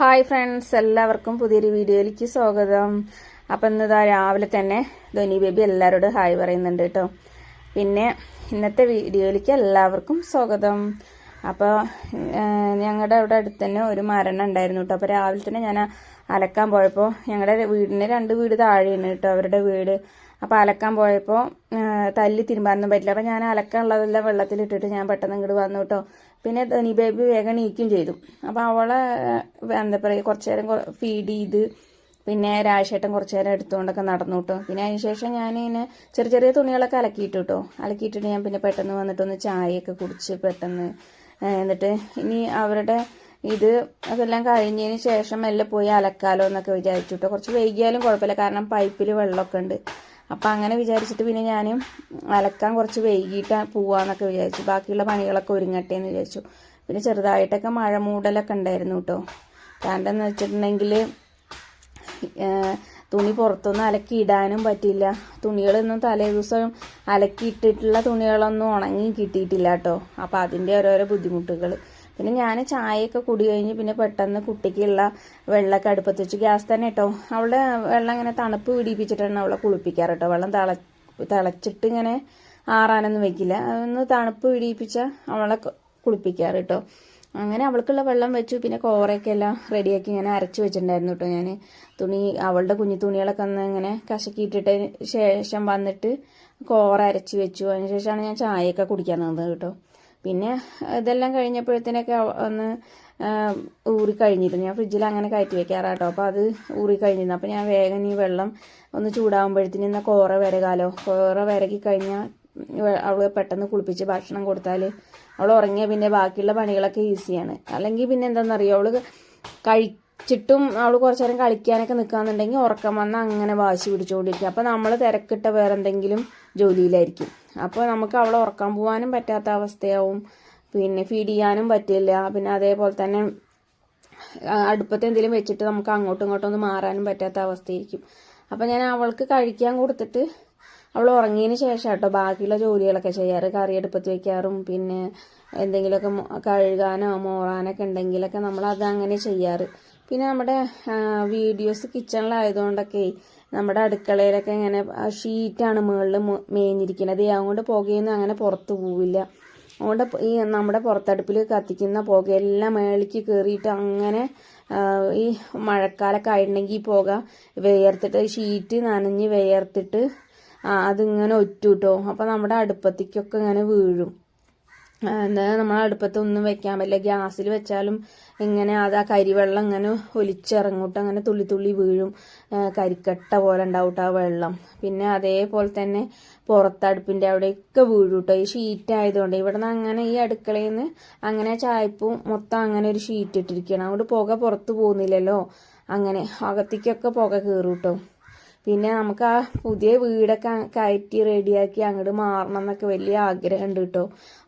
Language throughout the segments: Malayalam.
ഹായ് ഫ്രണ്ട്സ് എല്ലാവർക്കും പുതിയൊരു വീഡിയോയിലേക്ക് സ്വാഗതം. അപ്പം ഇന്നിതാ രാവിലെ തന്നെ ധോനി ബേബി എല്ലാവരോടും ഹായ് പറയുന്നുണ്ട് കേട്ടോ. പിന്നെ ഇന്നത്തെ വീഡിയോയിലേക്ക് എല്ലാവർക്കും സ്വാഗതം. അപ്പോൾ ഞങ്ങളുടെ അവിടെ അടുത്ത് തന്നെ ഒരു മരണം ഉണ്ടായിരുന്നു കേട്ടോ. അപ്പോൾ രാവിലെ തന്നെ ഞാൻ അലക്കാൻ പോയപ്പോൾ ഞങ്ങളുടെ വീടിന് രണ്ട് വീട് താഴെയാണ് കേട്ടോ അവരുടെ വീട്. അപ്പോൾ അലക്കാൻ പോയപ്പോൾ തല്ലി തിരുമ്പാനൊന്നും പറ്റില്ല. അപ്പോൾ ഞാൻ അലക്കാനുള്ളതെല്ലാം വെള്ളത്തിലിട്ടിട്ട് ഞാൻ പെട്ടെന്ന് ഇങ്ങോട്ട് വന്നു കേട്ടോ. പിന്നെ ധനി ബേബി വേഗം നീക്കും ചെയ്തു. അപ്പോൾ അവളെ എന്താ പറയുക കുറച്ച് നേരം ഫീഡ് ചെയ്ത് പിന്നെ രാശേട്ടൻ കുറച്ച് നേരം എടുത്തുകൊണ്ടൊക്കെ നടന്നു കേട്ടോ പിന്നെ അതിന് ശേഷം ഞാൻ ഇങ്ങനെ ചെറിയ ചെറിയ തുണികളൊക്കെ അലക്കിയിട്ട് കേട്ടോ അലക്കിയിട്ടിട്ട് ഞാൻ പിന്നെ പെട്ടെന്ന് വന്നിട്ടൊന്ന് ചായയൊക്കെ കുടിച്ച് പെട്ടെന്ന് എന്നിട്ട് ഇനി അവരുടെ ഇത് അതെല്ലാം കഴിഞ്ഞതിന് ശേഷം മെല്ലെ പോയി അലക്കാലോ എന്നൊക്കെ വിചാരിച്ചു കേട്ടോ കുറച്ച് വൈകിയാലും കുഴപ്പമില്ല. കാരണം പൈപ്പിൽ വെള്ളമൊക്കെ ഉണ്ട്. അപ്പം അങ്ങനെ വിചാരിച്ചിട്ട് പിന്നെ ഞാൻ അലക്കാൻ കുറച്ച് വൈകിട്ട് പോവാന്നൊക്കെ വിചാരിച്ചു. ബാക്കിയുള്ള പണികളൊക്കെ ഒരുങ്ങട്ടെ എന്ന് വിചാരിച്ചു. പിന്നെ ചെറുതായിട്ടൊക്കെ മഴ മൂടലൊക്കെ ഉണ്ടായിരുന്നു കേട്ടോ കാരണം എന്ന് വെച്ചിട്ടുണ്ടെങ്കിൽ തുണി പുറത്തൊന്നും അലക്കി ഇടാനും പറ്റില്ല തുണികളൊന്നും തലേ ദിവസം അലക്കിയിട്ടിട്ടുള്ള തുണികളൊന്നും ഉണങ്ങി കിട്ടിയിട്ടില്ല കേട്ടോ അപ്പോൾ അതിന്റെ ഓരോരോ ബുദ്ധിമുട്ടുകൾ പിന്നെ ഞാൻ ചായയൊക്കെ കുടി കഴിഞ്ഞ് പിന്നെ പെട്ടെന്ന് കുട്ടിക്കുള്ള വെള്ളമൊക്കെ അടുപ്പത്ത് വെച്ച് ഗ്യാസ് തന്നെ കേട്ടോ അവളുടെ വെള്ളം ഇങ്ങനെ തണുപ്പ് പിടിപ്പിച്ചിട്ടാണ് അവളെ കുളിപ്പിക്കാറ് കേട്ടോ വെള്ളം തിള തിളച്ചിട്ട് ഇങ്ങനെ ആറാനൊന്നും വെക്കില്ല. ഒന്ന് തണുപ്പ് പിടിപ്പിച്ച അവളെ കുളിപ്പിക്കാറ് കേട്ടോ അങ്ങനെ അവൾക്കുള്ള വെള്ളം വെച്ചു. പിന്നെ കോറയൊക്കെ എല്ലാം റെഡിയാക്കി ഇങ്ങനെ അരച്ച് വെച്ചിട്ടുണ്ടായിരുന്നു കേട്ടോ ഞാൻ തുണി അവളുടെ കുഞ്ഞു തുണികളൊക്കെ ഒന്ന് ഇങ്ങനെ കശക്കിയിട്ടിട്ടതിന് ശേഷം വന്നിട്ട് കോറ അരച്ച് വെച്ചു. അതിന് ശേഷമാണ് ഞാൻ ചായയൊക്കെ കുടിക്കാൻ നിന്നത് കേട്ടോ പിന്നെ ഇതെല്ലാം കഴിഞ്ഞപ്പോഴത്തേനൊക്കെ ഒന്ന് ആ, ഊറി കഴിഞ്ഞിരുന്നു. ഞാൻ ഫ്രിഡ്ജിൽ അങ്ങനെ കയറ്റി വെക്കാറാട്ടോ. അപ്പോൾ അത് ഊറി കഴിഞ്ഞിരുന്നു. അപ്പോൾ ഞാൻ വേഗം ഈ വെള്ളം ഒന്ന് ചൂടാകുമ്പോഴത്തേന് ഇന്ന് കോറ വരകാലോ. കോറ വരകി കഴിഞ്ഞാൽ അവൾ പെട്ടെന്ന് കുളിപ്പിച്ച് ഭക്ഷണം കൊടുത്താൽ അവൾ ഉറങ്ങിയ പിന്നെ ബാക്കിയുള്ള പണികളൊക്കെ ഈസിയാണ്. അല്ലെങ്കിൽ പിന്നെ എന്താണെന്നറിയോ അവൾ കഴിച്ചിട്ടും അവൾ കുറച്ചു നേരം കളിക്കാനൊക്കെ നിൽക്കുകയെന്നുണ്ടെങ്കിൽ ഉറക്കം വന്ന് അങ്ങനെ വാശി പിടിച്ചുകൊണ്ടിരിക്കും അപ്പോൾ നമ്മൾ തിരക്കിട്ട വേറെ എന്തെങ്കിലും ജോലിയിലായിരിക്കും. അപ്പോൾ നമുക്ക് അവളെ ഉറക്കാൻ പോകാനും പറ്റാത്ത അവസ്ഥയാവും. പിന്നെ ഫീഡ് ചെയ്യാനും പറ്റില്ല. പിന്നെ അതേപോലെ തന്നെ അടുപ്പത്ത് എന്തെങ്കിലും വെച്ചിട്ട് നമുക്ക് അങ്ങോട്ടും ഇങ്ങോട്ടും ഒന്ന് മാറാനും പറ്റാത്ത അവസ്ഥയായിരിക്കും. അപ്പം ഞാൻ അവൾക്ക് കഴിക്കാൻ കൊടുത്തിട്ട് അവൾ ഉറങ്ങിയതിന് ശേഷം കേട്ടോ ബാക്കിയുള്ള ജോലികളൊക്കെ ചെയ്യാറ്. കറി അടുപ്പത്ത് വെക്കാറും. പിന്നെ എന്തെങ്കിലുമൊക്കെ കഴുകാനോ മോറാനൊക്കെ ഉണ്ടെങ്കിലൊക്കെ നമ്മൾ അത് അങ്ങനെ ചെയ്യാറ്. പിന്നെ നമ്മുടെ വീഡിയോസ് കിച്ചണിലായതുകൊണ്ടൊക്കെ നമ്മുടെ അടുക്കളയിലൊക്കെ ഇങ്ങനെ ഷീറ്റാണ് മുകളിൽ മേഞ്ഞിരിക്കുന്നത്. അതുകൊണ്ട് പുകയൊന്നും അങ്ങനെ പുറത്തു പോവില്ല. അതുകൊണ്ട് ഈ നമ്മുടെ പുറത്തടുപ്പിൽ കത്തിക്കുന്ന പുകയെല്ലാം മേളിക്ക് കയറിയിട്ട് അങ്ങനെ ഈ മഴക്കാലൊക്കെ ആയിട്ടുണ്ടെങ്കിൽ ഈ പുക വേർത്തിട്ട് ഷീറ്റ് നനഞ്ഞ് വേർത്തിട്ട് അതിങ്ങനെ ഒറ്റൂട്ടോ. അപ്പോൾ നമ്മുടെ അടുപ്പത്തേക്കൊക്കെ ഇങ്ങനെ വീഴും. എന്താ നമ്മൾ അടുപ്പത്ത് ഒന്നും വെക്കാൻ പറ്റില്ല. ഗ്യാസിൽ വെച്ചാലും ഇങ്ങനെ അത് ആ കരിവെള്ളം ഇങ്ങനെ ഒലിച്ചിറങ്ങോട്ട് അങ്ങനെ തുള്ളി തുള്ളി വീഴും. കരിക്കട്ട പോലെ ഉണ്ടാവും ആ വെള്ളം. പിന്നെ അതേപോലെ തന്നെ പുറത്തടുപ്പിന്റെ അവിടെയൊക്കെ വീഴും കേട്ടോ ഈ ഷീറ്റ് ആയതുകൊണ്ട് ഇവിടെ നിന്ന് അങ്ങനെ ഈ അടുക്കളയിൽ നിന്ന് അങ്ങനെ ചായപ്പും മൊത്തം അങ്ങനെ ഒരു ഷീറ്റ് ഇട്ടിരിക്കുകയാണ്. അതുകൊണ്ട് പുക പുറത്ത് പോകുന്നില്ലല്ലോ. അങ്ങനെ അകത്തേക്കൊക്കെ പുക കയറും കേട്ടോ പിന്നെ നമുക്ക് ആ പുതിയ വീടൊക്കെ കയറ്റി റെഡിയാക്കി അങ്ങോട്ട് മാറണം എന്നൊക്കെ വലിയ ആഗ്രഹമുണ്ട് കേട്ടോ.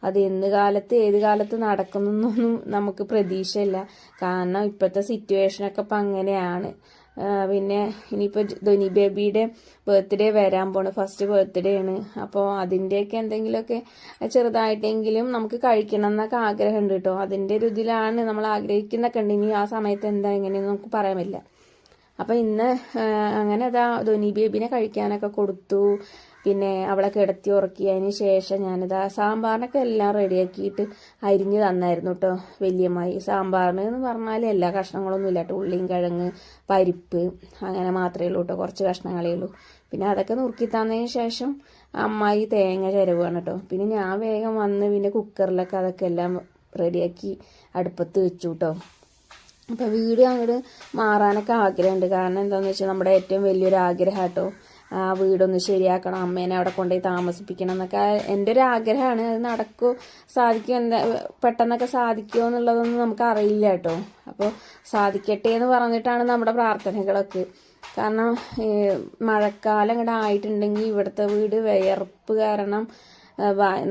അത് എന്ത് കാലത്ത് ഏത് കാലത്ത് നടക്കുന്നൊന്നും നമുക്ക് പ്രതീക്ഷയില്ല. കാരണം ഇപ്പോഴത്തെ സിറ്റുവേഷനൊക്കെ ഇപ്പം അങ്ങനെയാണ്. പിന്നെ ഇനിയിപ്പോൾ ധോനി ബേബിയുടെ ബർത്ത്ഡേ വരാൻ പോണ് ഫസ്റ്റ് ബർത്ത്ഡേ ആണ്. അപ്പോൾ അതിന്റെയൊക്കെ എന്തെങ്കിലുമൊക്കെ ചെറുതായിട്ടെങ്കിലും നമുക്ക് കഴിക്കണം എന്നൊക്കെ ആഗ്രഹമുണ്ട് കേട്ടോ. അതിന്റെ ഒരു ഇതിലാണ് നമ്മൾ ആഗ്രഹിക്കുന്നൊക്കെ ഉണ്ട്. ഇനി ആ സമയത്ത് എന്താ എങ്ങനെയെന്ന് നമുക്ക് പറയാൻ പറ്റില്ല. അപ്പം ഇന്ന് അങ്ങനെ അതാ ധോനി ബേബിനെ കഴിക്കാനൊക്കെ കൊടുത്തു. പിന്നെ അവളെ കിടത്തി ഉറക്കിയതിന് ശേഷം ഞാനിതാ സാമ്പാറിനൊക്കെ എല്ലാം റെഡിയാക്കിയിട്ട് അരിഞ്ഞ് തന്നായിരുന്നു കേട്ടോ വലിയമായി സാമ്പാറിന് എന്ന് പറഞ്ഞാൽ എല്ലാ കഷ്ണങ്ങളൊന്നും ഇല്ല കേട്ടോ ഉള്ളിയും കിഴങ്ങ് പരിപ്പ് അങ്ങനെ മാത്രമേ ഉള്ളൂ കേട്ടോ കുറച്ച് കഷ്ണങ്ങളേ ഉള്ളൂ. പിന്നെ അതൊക്കെ നുറുക്കി തന്നതിന് ശേഷം അമ്മായി തേങ്ങ ചിരവാണ് കേട്ടോ പിന്നെ ഞാൻ വേഗം വന്ന് പിന്നെ കുക്കറിലൊക്കെ അതൊക്കെ എല്ലാം റെഡിയാക്കി അടുപ്പത്ത് വെച്ചു കേട്ടോ അപ്പോൾ വീട് അങ്ങോട്ട് മാറാനൊക്കെ ആഗ്രഹമുണ്ട് കാരണം എന്താണെന്ന് വെച്ചാൽ നമ്മുടെ ഏറ്റവും വലിയൊരു ആഗ്രഹം കേട്ടോ ആ വീടൊന്ന് ശരിയാക്കണം അമ്മേനെ അവിടെ കൊണ്ടുപോയി താമസിപ്പിക്കണം എന്നൊക്കെ. എന്റെ ഒരു ആഗ്രഹമാണ് അത് നടക്കുമോ സാധിക്കുമോ എന്താ പെട്ടെന്നൊക്കെ സാധിക്കുമോ എന്നുള്ളതൊന്നും നമുക്ക് അറിയില്ല കേട്ടോ. അപ്പോൾ സാധിക്കട്ടെ എന്ന് പറഞ്ഞിട്ടാണ് നമ്മുടെ പ്രാർത്ഥനകളൊക്കെ. കാരണം മഴക്കാലം ഇങ്ങോട്ട് ആയിട്ടുണ്ടെങ്കിൽ ഇവിടുത്തെ വീട് വിയർപ്പ് കാരണം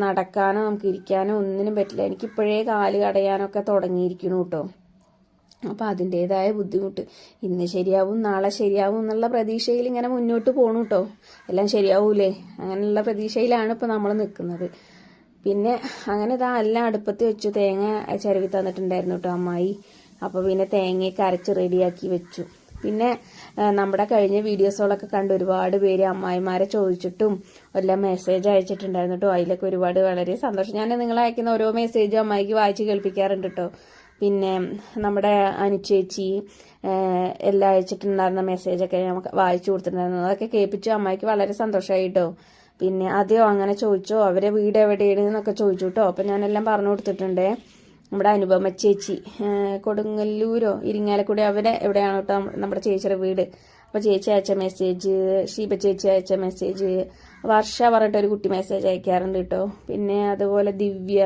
നടക്കാനോ നമുക്ക് ഇരിക്കാനോ ഒന്നിനും പറ്റില്ല. എനിക്കിപ്പോഴേ കാൽ കടയാനൊക്കെ തുടങ്ങിയിരിക്കണു കേട്ടോ അപ്പോൾ അതിന്റേതായ ബുദ്ധിമുട്ട്. ഇന്ന് ശരിയാവും നാളെ ശരിയാവും എന്നുള്ള പ്രതീക്ഷയിൽ ഇങ്ങനെ മുന്നോട്ട് പോണു കേട്ടോ എല്ലാം ശരിയാവൂലേ? അങ്ങനെയുള്ള പ്രതീക്ഷയിലാണ് ഇപ്പോൾ നമ്മൾ നിൽക്കുന്നത് പിന്നെ അങ്ങനെ ഇതാ എല്ലാം അടുപ്പത്ത് വെച്ചു. തേങ്ങ ചരവി തന്നിട്ടുണ്ടായിരുന്നു കേട്ടോ അമ്മായി. അപ്പോൾ പിന്നെ തേങ്ങയൊക്കെ അരച്ച് റെഡിയാക്കി വെച്ചു. പിന്നെ നമ്മുടെ കഴിഞ്ഞ വീഡിയോസുകളൊക്കെ കണ്ട് ഒരുപാട് പേര് അമ്മായിമാരെ ചോദിച്ചിട്ടും എല്ലാം മെസ്സേജ് അയച്ചിട്ടുണ്ടായിരുന്നു കേട്ടോ അതിലൊക്കെ ഒരുപാട് വളരെ സന്തോഷം. ഞാൻ നിങ്ങൾ അയക്കുന്ന ഓരോ മെസ്സേജും അമ്മായിക്ക് വായിച്ച് കേൾപ്പിക്കാറുണ്ട് കേട്ടോ പിന്നെ നമ്മുടെ അനുചേച്ചി എല്ലാം അയച്ചിട്ടുണ്ടായിരുന്ന മെസ്സേജൊക്കെ നമുക്ക് വായിച്ചു കൊടുത്തിട്ടുണ്ടായിരുന്നു. അതൊക്കെ കേൾപ്പിച്ചു അമ്മയ്ക്ക് വളരെ സന്തോഷമായി കേട്ടോ പിന്നെ അതെയോ അങ്ങനെ ചോദിച്ചോ അവരെ വീട് എവിടെയാണ്? എന്നൊക്കെ ചോദിച്ചു കേട്ടോ അപ്പം ഞാനെല്ലാം പറഞ്ഞു കൊടുത്തിട്ടുണ്ട്. നമ്മുടെ അനുപമ ചേച്ചി കൊടുങ്ങല്ലൂരോ ഇരിങ്ങാലക്കുടി അവരെ എവിടെയാണ് കേട്ടോ നമ്മുടെ ചേച്ചിയുടെ വീട്? അപ്പോൾ ചേച്ചി അയച്ച മെസ്സേജ് ഷീബ ചേച്ചി അയച്ച മെസ്സേജ് വർഷ പറഞ്ഞിട്ട് ഒരു കുട്ടി മെസ്സേജ് അയക്കാറുണ്ട് കേട്ടോ പിന്നെ അതുപോലെ ദിവ്യ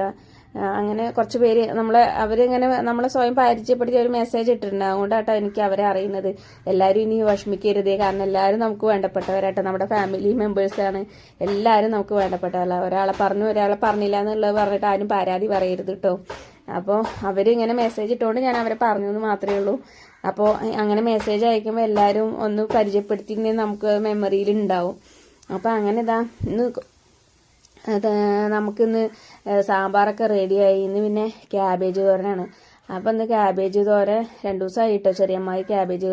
അങ്ങനെ കുറച്ച് പേര് നമ്മളെ അവരിങ്ങനെ നമ്മളെ സ്വയം പരിചയപ്പെടുത്തി ഒരു മെസ്സേജ് ഇട്ടിട്ടുണ്ട്. അതുകൊണ്ടാട്ടോ എനിക്ക് അവരെ അറിയുന്നത്. എല്ലാവരും ഇനി വിഷമിക്കരുത്. കാരണം എല്ലാവരും നമുക്ക് വേണ്ടപ്പെട്ടവരാട്ടോ. നമ്മുടെ ഫാമിലി മെമ്പേഴ്സാണ് എല്ലാവരും നമുക്ക് വേണ്ടപ്പെട്ടവരല്ല ഒരാളെ പറഞ്ഞു ഒരാളെ പറഞ്ഞില്ല എന്നുള്ളത് പറഞ്ഞിട്ട് ആരും പരാതി പറയരുത് കേട്ടോ അപ്പോൾ അവരിങ്ങനെ മെസ്സേജ് ഇട്ടുകൊണ്ട് ഞാൻ അവരെ പറഞ്ഞു എന്ന് മാത്രമേ ഉള്ളൂ. അപ്പോൾ അങ്ങനെ മെസ്സേജ് അയക്കുമ്പോൾ എല്ലാവരും ഒന്ന് പരിചയപ്പെടുത്തി നമുക്ക് മെമ്മറിയിൽ ഉണ്ടാവും. അപ്പോൾ അങ്ങനെ ഇതാ. ഇന്ന് നമുക്കിന്ന് സാമ്പാറൊക്കെ റെഡിയായി. ഇന്ന് പിന്നെ ക്യാബേജ് തോരനാണ്. അപ്പം ഇന്ന് ക്യാബേജ് തോരൻ രണ്ട് ദിവസമായിട്ടോ ചെറിയമ്മായി ക്യാബേജ്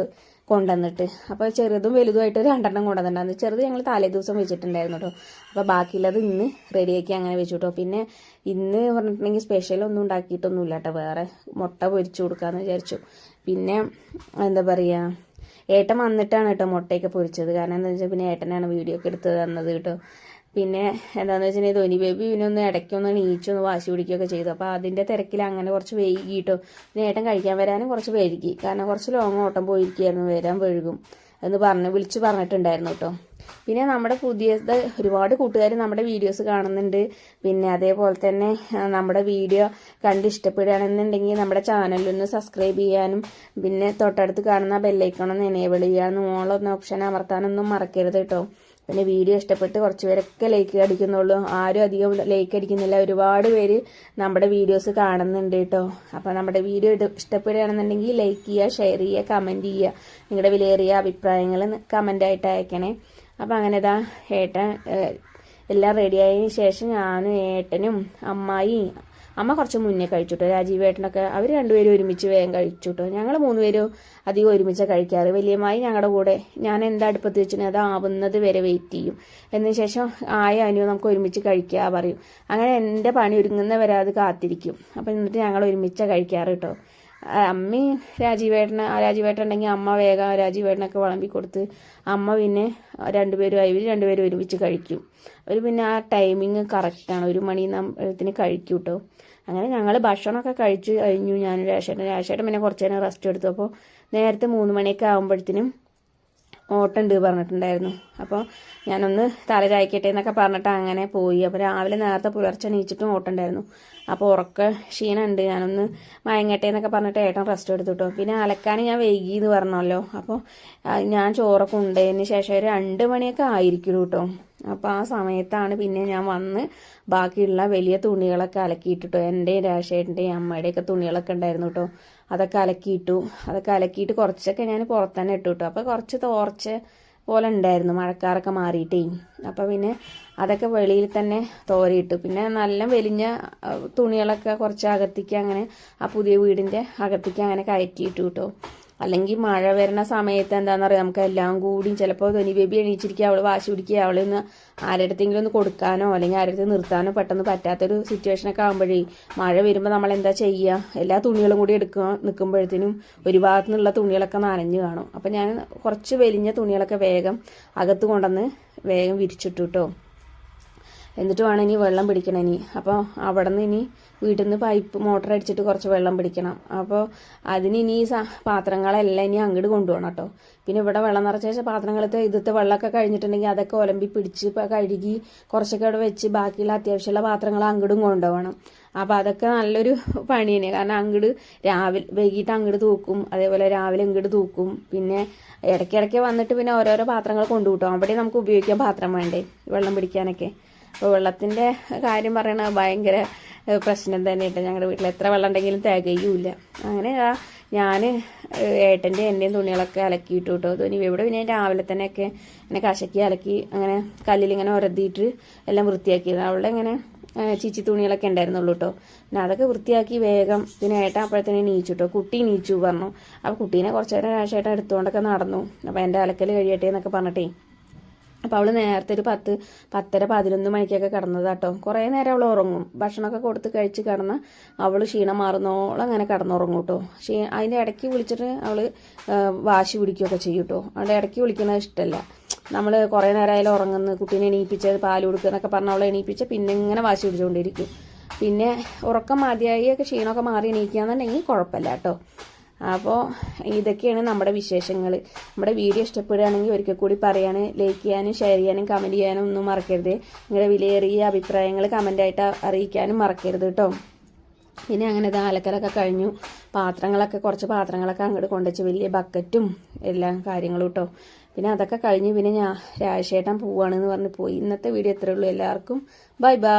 കൊണ്ടുവന്നിട്ട്. അപ്പോൾ ചെറുതും വലുതുമായിട്ട് രണ്ടെണ്ണം കൊണ്ടുവന്നിട്ടുണ്ടായിരുന്നു ചെറുത് ഞങ്ങൾ തലേ ദിവസം വെച്ചിട്ടുണ്ടായിരുന്നു കേട്ടോ അപ്പോൾ ബാക്കിയുള്ളത് ഇന്ന് റെഡിയാക്കി അങ്ങനെ വെച്ചു കേട്ടോ പിന്നെ ഇന്ന് പറഞ്ഞിട്ടുണ്ടെങ്കിൽ സ്പെഷ്യൽ ഒന്നും ഉണ്ടാക്കിയിട്ടൊന്നുമില്ല കേട്ടോ വേറെ മുട്ട പൊരിച്ചു കൊടുക്കാമെന്ന് വിചാരിച്ചു. പിന്നെ എന്താ പറയുക ഏട്ടൻ വന്നിട്ടാണ് കേട്ടോ മുട്ടയൊക്കെ പൊരിച്ചത്. കാരണം എന്താ വെച്ചാൽ പിന്നെ ഏട്ടനാണ് വീഡിയോ ഒക്കെ എടുത്ത് തന്നത് കേട്ടോ പിന്നെ എന്താണെന്ന് വെച്ചിട്ടുണ്ടെങ്കിൽ ധോനി ബേബി പിന്നെ ഒന്ന് ഇടയ്ക്കൊന്ന് നീച്ചൊന്ന് വാശി പിടിക്കുകയൊക്കെ ചെയ്തു. അപ്പോൾ അതിന്റെ തിരക്കിൽ അങ്ങനെ കുറച്ച് വൈകി പിന്നെ കഴിക്കാൻ വരാനും കുറച്ച് വൈകി. കാരണം കുറച്ച് ലോങ് ഓട്ടം പോയിരിക്കുകയായിരുന്നു. വരാൻ വഴുകും. എന്ന് പറഞ്ഞ് വിളിച്ച് പറഞ്ഞിട്ടുണ്ടായിരുന്നു കേട്ടോ. പിന്നെ നമ്മുടെ പുതിയത് ഒരുപാട് കൂട്ടുകാർ നമ്മുടെ വീഡിയോസ് കാണുന്നുണ്ട്. പിന്നെ അതേപോലെ തന്നെ നമ്മുടെ വീഡിയോ കണ്ട് ഇഷ്ടപ്പെടുകയാണെന്നുണ്ടെങ്കിൽ നമ്മുടെ ചാനലൊന്ന് സബ്സ്ക്രൈബ് ചെയ്യാനും പിന്നെ തൊട്ടടുത്ത് കാണുന്ന ബെല്ലൈക്കണൊന്ന് എനേബിൾ ചെയ്യാനും ഓളൊന്ന് ഓപ്ഷൻ അമർത്താനൊന്നും മറക്കരുത് കേട്ടോ. പിന്നെ വീഡിയോ ഇഷ്ടപ്പെട്ട് കുറച്ച് പേരൊക്കെ ലൈക്ക് അടിക്കുന്നുള്ളൂ. ആരും അധികം ലൈക്ക് അടിക്കുന്നില്ല. ഒരുപാട് പേര് നമ്മുടെ വീഡിയോസ് കാണുന്നുണ്ട് കേട്ടോ അപ്പോൾ നമ്മുടെ വീഡിയോ ഇഷ്ടപ്പെടുകയാണെന്നുണ്ടെങ്കിൽ ലൈക്ക് ചെയ്യുക ഷെയർ ചെയ്യുക കമന്റ് ചെയ്യുക. നിങ്ങളുടെ വിലയേറിയ അഭിപ്രായങ്ങൾ കമന്റായിട്ട് അയക്കണേ. അപ്പോൾ അങ്ങനെ ഇതാ ഏട്ടൻ എല്ലാം റെഡിയായതിനു ശേഷം ഞാനും ഏട്ടനും അമ്മായി അമ്മ കുറച്ച് മുന്നേ കഴിച്ചുട്ടോ. രാജീവ് ഏട്ടനൊക്കെ അവർ രണ്ടുപേരും ഒരുമിച്ച് വേഗം കഴിച്ചുട്ടോ. ഞങ്ങൾ മൂന്നുപേരും അധികം ഒരുമിച്ച് കഴിക്കാറ്. വലിയമായി ഞങ്ങളുടെ കൂടെ. ഞാൻ എന്താ അടുപ്പത്ത് വെച്ചിട്ട് അത് ആവുന്നത് വരെ വെയിറ്റ് ചെയ്യും. എന്നതിന് ശേഷം ആയ അനു നമുക്ക് ഒരുമിച്ച് കഴിക്കുക പറയും. അങ്ങനെ എന്റെ പണി ഒരുങ്ങുന്നവരെ അത് കാത്തിരിക്കും. അപ്പം എന്നിട്ട് ഞങ്ങൾ ഒരുമിച്ച് കഴിക്കാറ് കേട്ടോ ആ, രാജീവേട്ടനെ ഉണ്ടെങ്കിൽ അമ്മ വേഗം രാജീവേട്ടനൊക്കെ വിളമ്പി കൊടുത്ത് അമ്മ പിന്നെ രണ്ടുപേരും ഇവർ രണ്ടുപേരും ഒരുമിച്ച് കഴിക്കും. അവർ പിന്നെ ആ ടൈമിങ് കറക്റ്റാണ് ഒരു മണി ത്തിന് കഴിക്കും കേട്ടോ അങ്ങനെ ഞങ്ങൾ ഭക്ഷണമൊക്കെ കഴിച്ച് കഴിഞ്ഞു. ഞാൻ രാശേട്ടൻ രാശേട്ടൻ പിന്നെ കുറച്ച് നേരം റെസ്റ്റ് എടുത്തു. അപ്പോൾ നേരത്തെ മൂന്ന് മണിയൊക്കെ ആകുമ്പോഴത്തേനും ഓട്ടുണ്ട് പറഞ്ഞിട്ടുണ്ടായിരുന്നു. അപ്പോൾ ഞാനൊന്ന് തല ചായ്ക്കട്ടെ എന്നൊക്കെ പറഞ്ഞിട്ട് അങ്ങനെ പോയി. അപ്പോൾ രാവിലെ നേരത്തെ പുലർച്ചെ എണീച്ചിട്ടും ഓട്ടുണ്ടായിരുന്നു. അപ്പോൾ ഉറക്ക ക്ഷീണമുണ്ട് ഞാനൊന്ന് മയങ്ങട്ടെ എന്നൊക്കെ പറഞ്ഞിട്ട് ഏട്ടൻ റെസ്റ്റ് എടുത്തു കേട്ടോ പിന്നെ അലക്കാൻ ഞാൻ വൈകി എന്ന് പറഞ്ഞല്ലോ അപ്പോൾ ഞാൻ ചോറൊക്കെ ഉണ്ടതിന് ശേഷം ഒരു രണ്ട് മണിയൊക്കെ ആയിരിക്കും കേട്ടോ അപ്പോൾ ആ സമയത്താണ് പിന്നെ ഞാൻ വന്ന് ബാക്കിയുള്ള വലിയ തുണികളൊക്കെ അലക്കിയിട്ടിട്ടോ. എന്റെ രാശേട്ടന്റെയും അമ്മയുടെയൊക്കെ തുണികളൊക്കെ ഉണ്ടായിരുന്നു കേട്ടോ അതൊക്കെ അലക്കിയിട്ടു. അതൊക്കെ അലക്കിയിട്ട് കുറച്ചൊക്കെ ഞാൻ പുറത്ത് തന്നെ ഇട്ടു കേട്ടോ അപ്പോൾ കുറച്ച് തോർച്ച പോലെ ഉണ്ടായിരുന്നു. മഴക്കാറൊക്കെ മാറിയിട്ടേ. അപ്പോൾ പിന്നെ അതൊക്കെ വെളിയിൽ തന്നെ തോരയിട്ടു. പിന്നെ നല്ല വലിഞ്ഞ തുണികളൊക്കെ കുറച്ച് അകത്തേക്ക് അങ്ങനെ ആ പുതിയ വീടിന്റെ അകത്തേക്ക് അങ്ങനെ കയറ്റിയിട്ടു കേട്ടോ അല്ലെങ്കിൽ മഴ വരുന്ന സമയത്ത് എന്താണെന്ന് അറിയാം? നമുക്ക് എല്ലാം കൂടിയും ചിലപ്പോൾ ധനി ബേബി എണീച്ചിരിക്കുക അവൾ വാശി പിടിക്കുക അവൾ ഒന്ന് ആരുടെടുത്തെങ്കിലും ഒന്ന് കൊടുക്കാനോ അല്ലെങ്കിൽ ആരുടെ നിർത്താനോ പെട്ടെന്ന് പറ്റാത്തൊരു സിറ്റുവേഷനൊക്കെ ആകുമ്പോഴേ മഴ വരുമ്പോൾ നമ്മൾ എന്താ ചെയ്യുക എല്ലാ തുണികളും കൂടി എടുക്കുക നിൽക്കുമ്പോഴത്തേനും ഒരു ഭാഗത്തു നിന്നുള്ള തുണികളൊക്കെ നനഞ്ഞു കാണും. അപ്പം ഞാൻ കുറച്ച് വലിഞ്ഞ തുണികളൊക്കെ വേഗം അകത്ത് കൊണ്ടുവന്ന് വേഗം വിരിച്ചിട്ടു കേട്ടോ എന്നിട്ട് വേണം ഇനി വെള്ളം പിടിക്കണം ഇനി. അപ്പോൾ അവിടെ നിന്ന് ഇനി വീട്ടിൽ നിന്ന് പൈപ്പ് മോട്ടർ അടിച്ചിട്ട് കുറച്ച് വെള്ളം പിടിക്കണം. അപ്പോൾ അതിന് ഇനി ഈ പാത്രങ്ങളെല്ലാം ഇനി അങ്ങോട്ട് കൊണ്ടുപോകണം കേട്ടോ. പിന്നെ ഇവിടെ വെള്ളം നിറച്ച ശേഷം പാത്രങ്ങളത്തെ ഇതിലത്തെ വെള്ളമൊക്കെ കഴിഞ്ഞിട്ടുണ്ടെങ്കിൽ അതൊക്കെ ഒലമ്പി പിടിച്ച് കഴുകി കുറച്ചൊക്കെ അവിടെ വെച്ച് ബാക്കിയുള്ള അത്യാവശ്യമുള്ള പാത്രങ്ങൾ അങ്ങോട്ടും കൊണ്ടുപോകണം. അപ്പോൾ അതൊക്കെ നല്ലൊരു പണി തന്നെ കാരണം അങ്ങോട്ട് രാവിലെ വൈകിട്ട് അങ്ങോട്ട് തൂക്കും. അതേപോലെ രാവിലെ ഇങ്ങോട്ട് തൂക്കും. പിന്നെ ഇടയ്ക്കിടയ്ക്ക് വന്നിട്ട് പിന്നെ ഓരോരോ പാത്രങ്ങൾ കൊണ്ടുകൂട്ടും അവിടെ നമുക്ക് ഉപയോഗിക്കാൻ പാത്രം വേണ്ടേ? വെള്ളം പിടിക്കാനൊക്കെ. അപ്പോൾ വെള്ളത്തിന്റെ കാര്യം പറയണ ഭയങ്കര പ്രശ്നം തന്നെയായിട്ട് ഞങ്ങളുടെ വീട്ടിൽ എത്ര വെള്ളം ഉണ്ടെങ്കിലും തികയൂല അങ്ങനെ ഞാൻ ഏട്ടന്റെ എന്റെയും തുണികളൊക്കെ അലക്കിയിട്ടു കേട്ടോ തുണി ഇവിടെ പിന്നെ രാവിലെ തന്നെ ഒക്കെ ഇങ്ങനെ കശക്കി അലക്കി അങ്ങനെ കല്ലിൽ ഇങ്ങനെ ഉരതിയിട്ട് എല്ലാം വൃത്തിയാക്കിയത്. അവളുടെ ഇങ്ങനെ ചീച്ചി തുണികളൊക്കെ ഉണ്ടായിരുന്നുള്ളൂ കേട്ടോ പിന്നെ അതൊക്കെ വൃത്തിയാക്കി വേഗം പിന്നെ ഏട്ടൻ അപ്പോഴത്തേനെ നീച്ചു കേട്ടോ കുട്ടി നീച്ചു പറഞ്ഞു. അപ്പോൾ കുട്ടീനെ കുറച്ച് നേരം രാശേട്ടൻ എടുത്തുകൊണ്ടൊക്കെ നടന്നു. അപ്പോൾ എന്റെ അലക്കൽ കഴിയട്ടെ എന്നൊക്കെ പറഞ്ഞിട്ടേ അപ്പോൾ അവൾ നേരത്തെ ഒരു പത്ത് പത്തര പതിനൊന്ന് മണിക്കൊക്കെ കിടന്നതാട്ടോ. കുറേ നേരം അവൾ ഉറങ്ങും. ഭക്ഷണമൊക്കെ കൊടുത്ത് കഴിച്ച് കിടന്ന് അവൾ ക്ഷീണം മാറുന്നോളം അങ്ങനെ കിടന്നുറങ്ങും കേട്ടോ ക്ഷീ അതിന്റെ ഇടയ്ക്ക് വിളിച്ചിട്ട് അവൾ വാശി പിടിക്കുകയൊക്കെ ചെയ്യും കേട്ടോ അവളുടെ ഇടയ്ക്ക് വിളിക്കുന്നത് ഇഷ്ടമല്ല നമ്മൾ കുറേ നേരം ആയാലും ഉറങ്ങുന്നു. കുട്ടീനെ എണീപ്പിച്ച് പാൽ കൊടുക്കുക എന്നൊക്കെ പറഞ്ഞ് അവളെ എണീപ്പിച്ച് പിന്നെ ഇങ്ങനെ വാശി പിടിച്ചുകൊണ്ടിരിക്കും. പിന്നെ ഉറക്കം മതിയായി ഒക്കെ ക്ഷീണമൊക്കെ മാറി എണീക്കുകയെന്നുണ്ടെങ്കിൽ കുഴപ്പമില്ല കേട്ടോ. അപ്പോൾ ഇതൊക്കെയാണ് നമ്മുടെ വിശേഷങ്ങൾ നമ്മുടെ വീഡിയോ ഇഷ്ടപ്പെടുകയാണെങ്കിൽ ഒരിക്കൽ കൂടി പറയാണ് ലൈക്ക് ചെയ്യാനും ഷെയർ ചെയ്യാനും കമന്റ് ചെയ്യാനും ഒന്നും മറക്കരുത്. നിങ്ങളുടെ വിലയേറിയ അഭിപ്രായങ്ങൾ കമന്റായിട്ട് അറിയിക്കാനും മറക്കരുത് കേട്ടോ പിന്നെ അങ്ങനെ ഇത് അലക്കലൊക്കെ കഴിഞ്ഞു. പാത്രങ്ങളൊക്കെ കുറച്ച് പാത്രങ്ങളൊക്കെ അങ്ങോട്ട് കൊണ്ടുവച്ച് വലിയ ബക്കറ്റും എല്ലാ കാര്യങ്ങളും കേട്ടോ പിന്നെ അതൊക്കെ കഴിഞ്ഞ് പിന്നെ ഞാൻ രാജശേട്ടൻ പോവുകയാണെന്ന് പറഞ്ഞ് പോയി. ഇന്നത്തെ വീഡിയോ ഇത്രയേ ഉള്ളൂ. എല്ലാവർക്കും ബൈ ബൈ